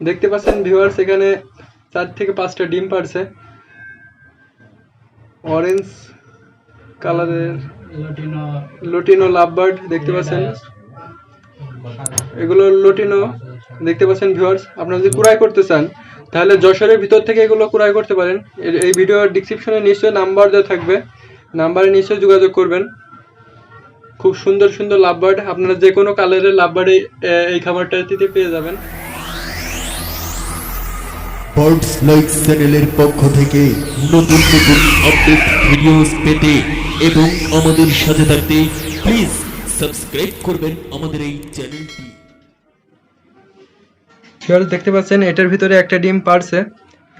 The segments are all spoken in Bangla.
দেখতে পাচ্ছেন ভিউয়ার্স এখানে চার থেকে পাঁচটা ডিম পারছে অরেঞ্জ কালারের লটিনো লুটিনো লাভবার্ড দেখতে পাচ্ছেন। এগুলো লুটিনো দেখতে পাচ্ছেন ভিউয়ার্স আপনারা যদি ক্রয় করতে চান তাহলে যশোরের ভিতর থেকে এগুলো ক্রয় করতে পারেন। এই ভিডিওর ডিসক্রিপশনে নিশ্চয়ই নাম্বার দেওয়া থাকবে। নাম্বারে নিশ্চয়ই যোগাযোগ করবেন। খুব সুন্দর সুন্দর লাভবার্ড আপনারা যে কোনো কালারের লাভবার্ডে এই খাবারটাতে পেয়ে যাবেন। বার্ডস লাইক চ্যানেলের পক্ষ থেকে নতুন নতুন আপডেট ভিডিওস পেতে এবং আমাদের সাথে থাকতে প্লিজ সাবস্ক্রাইব করবেন আমাদের এই চ্যানেলটি ভিউয়ার্স দেখতে পাচ্ছেন এটার ভিতরে একটা ডিম পারছে।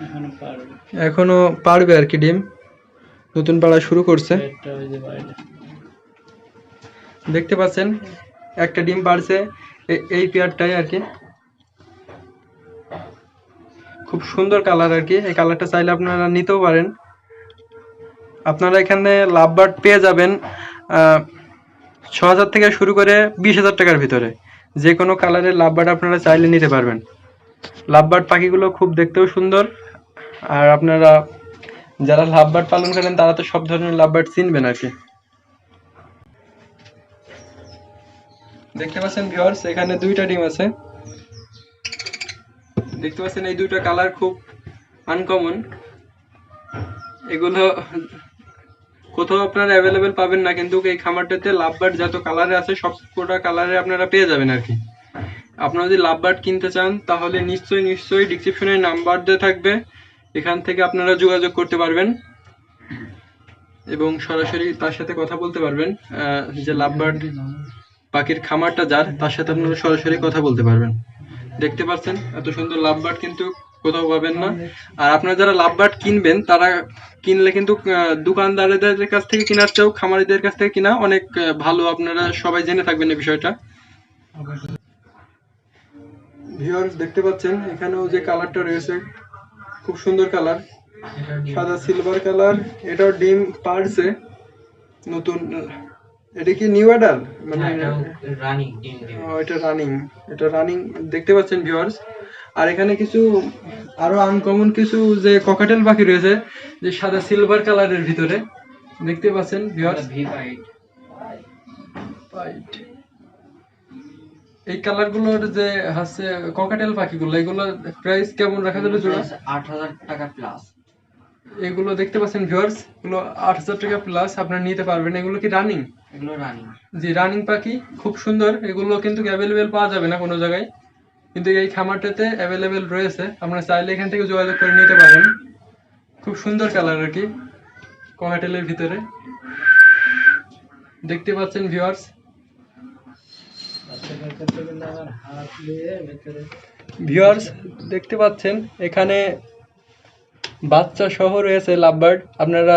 এখনও পারবে। এখনও পারবে আর কি ডিম। নতুন পাড়া শুরু করছে। দেখতে পাচ্ছেন, একটা ডিম পারছে এই পেয়ারটাই আর কি। খুব সুন্দর কালার আর কি, এই কালারটা চাইলে আপনারা নিতেও পারেন। আপনারা এখানে লাভবার্ড পেয়ে যাবেন ছ হাজার থেকে শুরু করে বিশ হাজার টাকার ভিতরে। যে কোনো কালারের লাভবার্ড আপনারা চাইলে নিতে পারবেন। লাভবার্ড পাখিগুলো খুব দেখতেও সুন্দর, আর আপনারা যারা লাভবার্ড পালন করেন, তারা তো সব ধরনের লাভবার্ড চিনবেন আর কি। দেখতে পাচ্ছেন ভিউয়ার্স এখানে দুইটা ডিম আছে। দেখতে পাচ্ছেন এই দুইটা কালার খুব আনকমন এগুলো কোথাও আপনারা অ্যাভেলেবেল পাবেন না, কিন্তু এই খামারটাতে লাভবার্ড যত কালারে আছে, সব কটা কালারে আপনারা পেয়ে যাবেন আর কি। আপনারা যদি লাভবার্ড কিনতে চান, তাহলে নিশ্চয়ই নিশ্চয়ই ডিসক্রিপশনে নাম্বার দেওয়া থাকবে। এখান থেকে আপনারা যোগাযোগ করতে পারবেন। এবং সরাসরি তার সাথে কথা বলতে পারবেন যে লাভবার্ড পাখির খামারটা যার, তার সাথে আপনারা সরাসরি কথা বলতে পারবেন। দেখতে পাচ্ছেন, এত সুন্দর লাভবার্ড কিন্তু কোথাও পাবেন না। আর আপনারা যারা লাভবার্ড কিনবেন, তারা কিনলে কিন্তু দোকানদারদের কাছ থেকে কেনার চেয়েও খামারিদের কাছ থেকে কিনা অনেক ভালো। আপনারা সবাই জেনে থাকবেন এই বিষয়টা। ভিউয়ার্স, দেখতে পাচ্ছেন, এখানেও যে কালারটা রয়েছে, খুব সুন্দর কালার। সাদা সিলভার কালার, এটাও ডিম পারছে নতুন এটা কি নিউ অ্যাডাল মানে রানিং ও, এটা রানিং এটা রানিং দেখতে পাচ্ছেন ভিউয়ার্স আর এখানে কিছু আরও আনকমন কিছু যে ককাটেল পাখি রয়েছে যে সাদা সিলভার কালারের ভিতরে দেখতে পাচ্ছেন ভিউয়ার্স. এই কালারগুলোর যে হচ্ছে ককাটেল পাখিগুলো এগুলো প্রাইস কেমন রাখা যাবে জোড়া আট হাজার টাকা প্লাস এগুলো দেখতে পাচ্ছেন ভিউয়ার্স এগুলো আট হাজার টাকা প্লাস আপনারা নিতে পারবেন। এগুলো কি রানিং এগুলো রানিং জি রানিং পাখি খুব সুন্দর। এগুলো কিন্তু অ্যাভেলেবেল পাওয়া যাবে না কোনো জায়গায়। কিন্তু এই খামারটাতে অ্যাভেলেবেল রয়েছে। আপনারা চাইলে এখান থেকে যোগাযোগ করে নিতে পারেন। খুব সুন্দর কালার আর কি ককাটেলের ভিতরে। দেখতে পাচ্ছেন ভিউয়ার্স হাত দিয়ে ভেতরে ভিউয়ার্স দেখতে পাচ্ছেন এখানে বাচ্চা সহ রয়েছে লাভবার্ড। আপনারা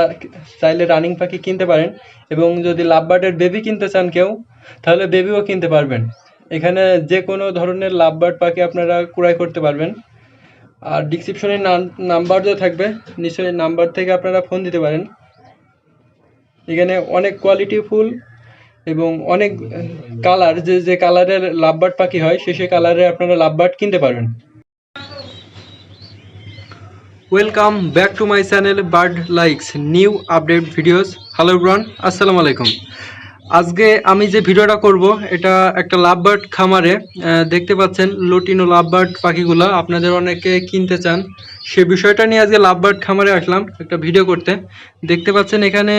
চাইলে রানিং পাখি কিনতে পারেন এবং যদি লাভবার্ডের বেবি কিনতে চান কেউ, তাহলে বেবিও কিনতে পারবেন। এখানে যে কোনো ধরনের লাভবার্ড পাখি আপনারা ক্রয় করতে পারবেন। আর ডিসক্রিপশনে নাম্বার দেওয়া থাকবে। নিশ্চয়ই নাম্বার থেকে আপনারা ফোন দিতে পারেন। এখানে অনেক কোয়ালিটি ফুল এবং অনেক কালার, যে যে কালারের লাভবার্ড পাখি হয়, সে সে কালারে আপনারা লাভবার্ড কিনতে পারবেন। Welcome back to my channel bird likes new update videos hello bran আসসালামু আলাইকুম আজকে আমি যে ভিডিওটা করব, এটা একটা লাভ বার্ড খামারে দেখতে পাচ্ছেন লুটিনো লাভ বার্ড পাখিগুলো। আপনাদের অনেকে কিনতে চান, সে বিষয়টা নিয়ে আজকে লাভ বার্ড খামারে আসলাম একটা ভিডিও করতে। দেখতে পাচ্ছেন এখানে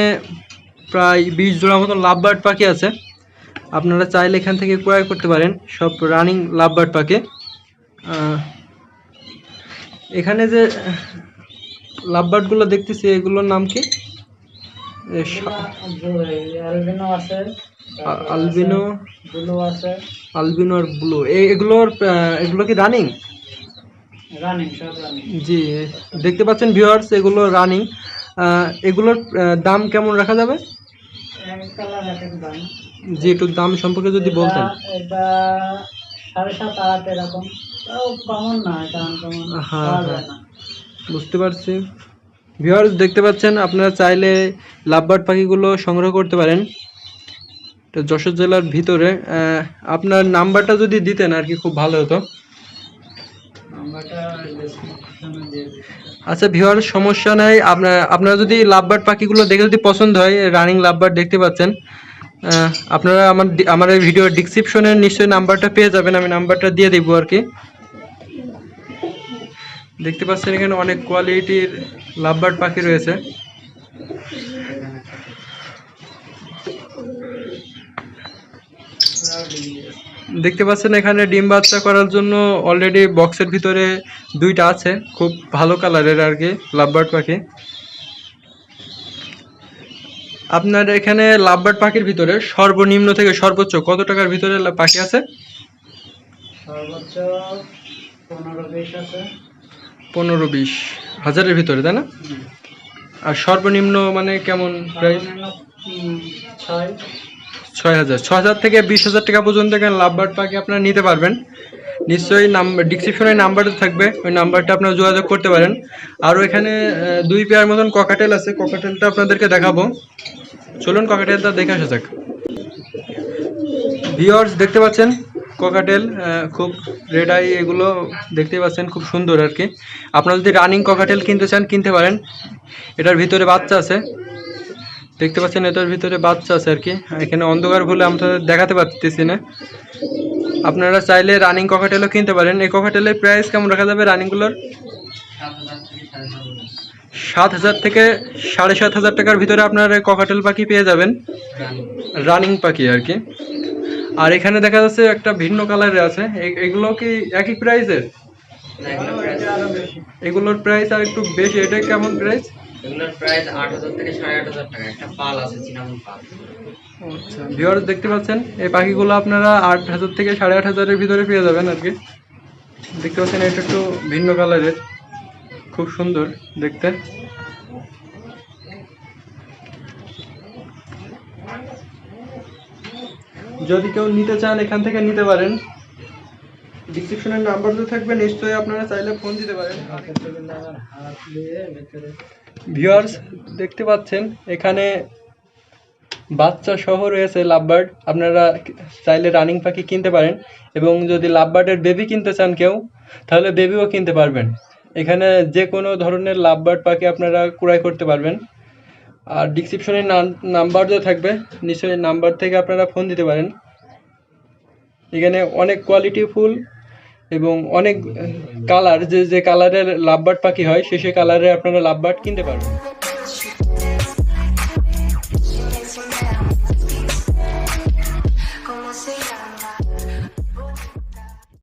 প্রায় বিশ জোড়া মতন লাভ বার্ড পাখি আছে। আপনারা চাইলে এখান থেকে ক্রয় করতে পারেন, সব রানিং লাভ বার্ড পাখি এখানে যে লাভবার্ডগুলো দেখতেছি এগুলোর নাম কি? এ সা- অ্যালবিনো আলবিনো ব্লু আছে। আলবিনো আর ব্লু। এগুলোর এগুলো কি রানিং? জি দেখতে পাচ্ছেন ভিউয়ার্স এগুলো রানিং। এগুলোর দাম কেমন রাখা যাবে? জি একটু দাম সম্পর্কে যদি বলতেন। সাড়ে সাত আট এরকম। তাও কমন না এটা আনকমন। পাওয়া যায়। না। বুঝতে পারছি। ভিউয়ার্স দেখতে পাচ্ছেন আপনারা চাইলে লাভবার্ড পাখিগুলো সংগ্রহ করতে পারেন। তো যশোর জেলার ভিতরে। আপনার নাম্বারটা যদি দিতেন আর কি খুব ভালো হতো। আচ্ছা ভিওয়ার সমস্যা নাই। আপনার আপনারা যদি লাভবার্ড পাখিগুলো দেখে যদি পছন্দ হয় রানিং লাভবার্ড দেখতে পাচ্ছেন। আপনারা আমার আমার এই ভিডিওর ডিসক্রিপশনে নিশ্চয়ই নাম্বারটা পেয়ে যাবেন, আমি নাম্বারটা দিয়ে দেবো আর কি। দেখতে পাচ্ছেন এখানে অনেক কোয়ালিটির লাভবার্ড পাখি রয়েছে। দেখতে পাচ্ছেন এখানে ডিম বাচ্চা করার জন্য অলরেডি বক্সের ভিতরে দুইটা আছে, খুব ভালো কালারের আর কি, লাভবার্ড পাখি। আপনার এখানে লাভবার্ড পাখির ভিতরে সর্বনিম্ন থেকে সর্বোচ্চ কত টাকার ভিতরে পাখি আছে? সর্বোচ্চ পনেরো বিশ আছে। পনেরো বিশ হাজারের ভিতরে তাই না? আর সর্বনিম্ন মানে কেমন প্রাইস ছয়। ছয় হাজার। ছ হাজার থেকে বিশ হাজার টাকা পর্যন্ত এখানে লাভবার্ড পাখি আপনারা নিতে পারবেন। নিশ্চয়ই নাম্বার ডিসক্রিপশনে নাম্বারটা থাকবে, ওই নাম্বারটা আপনারা যোগাযোগ করতে পারেন। আরও এখানে দুই পেয়ার মতন ককাটেল আছে ককাটেলটা আপনাদেরকে দেখাবো। চলুন ককাটেলটা দেখে আসা যাক। ভিওর্স দেখতে পাচ্ছেন? ককাটেল খুব রেড আই এগুলো দেখতে পাচ্ছেন, খুব সুন্দর আর কি। আপনারা যদি রানিং ককাটেল কিনতে চান, কিনতে পারেন। এটার ভিতরে বাচ্চা আছে। দেখতে পাচ্ছেন, এটার ভিতরে বাচ্চা আছে আর কি। এখানে অন্ধকার বলে আমরা দেখাতে পারতেছি না। আপনারা চাইলে রানিং ককাটেলও কিনতে পারেন। এই ককাটেলের প্রাইস কেমন রাখা যাবে রানিংগুলোর সাত হাজার থেকে সাড়ে সাত হাজার টাকার ভিতরে আপনারা ককাটেল পাখি পেয়ে যাবেন। রানিং পাখি আর কি। আর এখানে দেখা যাচ্ছে একটা ভিন্ন কালারের আছে। এগুলো কি একই প্রাইসের এগুলোর প্রাইস আর একটু বেশি এটা কেমন প্রাইস এগুলোর প্রাইস আট হাজার থেকে সাড়ে আট হাজার টাকা। একটা পাল আছে পাল। আচ্ছা ভিউয়ার্স দেখতে পাচ্ছেন এই পাখিগুলো আপনারা আট হাজার থেকে সাড়ে আট হাজারের ভিতরে পেয়ে যাবেন আর কি। দেখতে পাচ্ছেন এটা একটু ভিন্ন কালারের খুব সুন্দর দেখতে। যদি কেউ নিতে চান এখান থেকে নিতে পারেন। ডিসক্রিপশনের নাম্বার তো থাকবে নিশ্চয়ই আপনারা চাইলে ফোন দিতে পারেন। ভিউয়ার্স দেখতে পাচ্ছেন এখানে বাচ্চা সহ রয়েছে লাভবার্ড। আপনারা চাইলে রানিং পাখি কিনতে পারেন এবং যদি লাভবার্ডের বেবি কিনতে চান কেউ, তাহলে বেবিও কিনতে পারবেন। এখানে যে কোনো ধরনের লাভবার্ড পাখি আপনারা ক্রয় করতে পারবেন। আর ডিসক্রিপশনে নাম্বার যে থাকবে, নিশ্চয়ই নাম্বার থেকে আপনারা ফোন দিতে পারেন। এখানে অনেক কোয়ালিটি ফুল এবং অনেক কালার যে যে কালারের লাভবার্ড পাখি হয়, সে সে কালারে আপনারা লাভবার্ড কিনতে পারবেন।